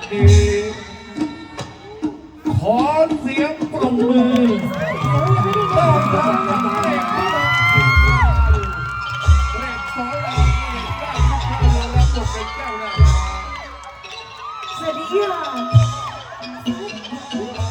ดนี้ขอเสียงปรบมือต้อนรับเด็กเด็าเด็ได้กคนเป็สวัสดีค่ะ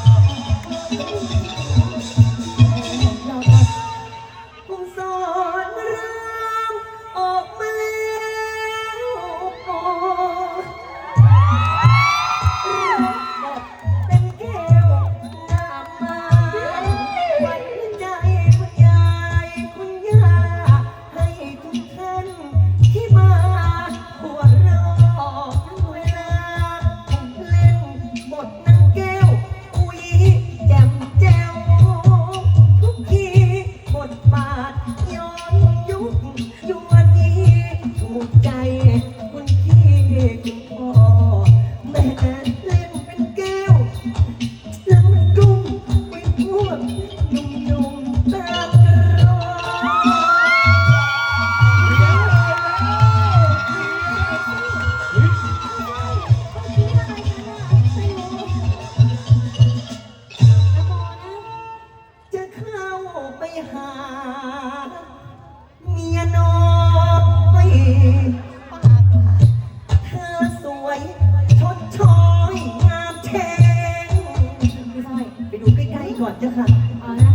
ใกล้ๆก่อนเจ้าค่ะเอาละ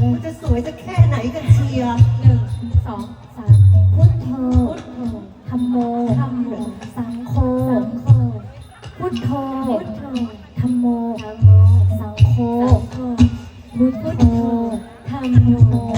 มันจะสวยจะแค่ไหนกันเชียร์หนึ่งสองสามพุทโธพุทธธรรมโมธรรมโมสังโฆสังโฆพุทโธพุทธธรรมโมธรมโสังโฆสังโฆพุทโธธรรมโม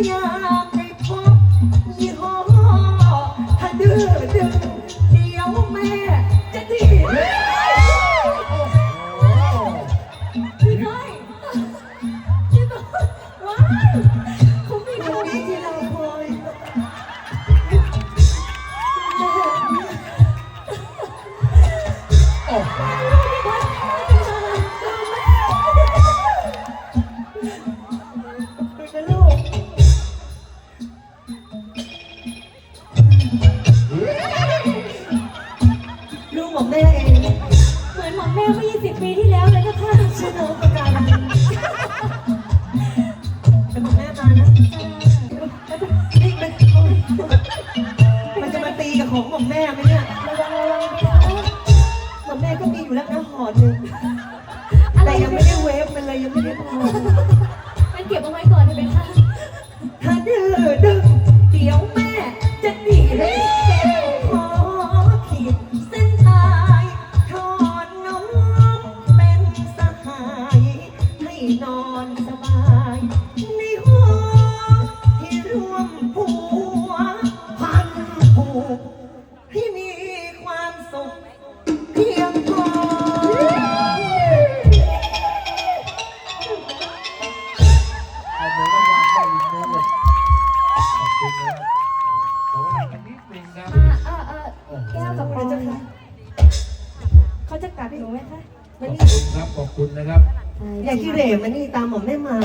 yeah. โมงประกันจะมาตีกับของของแม่ไหมเนี่ยของแม่ก็มีอยู่แล้วะหนึ่งอะไรแต่ยังไม่ได้เวฟมันเลยยังไม่ได้พอ มันเก็บเอาไว้ก่อนเห็นไหมคะ ขอบคุณครับ ขอบคุณนะครับ อย่างที่เหร่มันนี่ตามหมอมแม่มา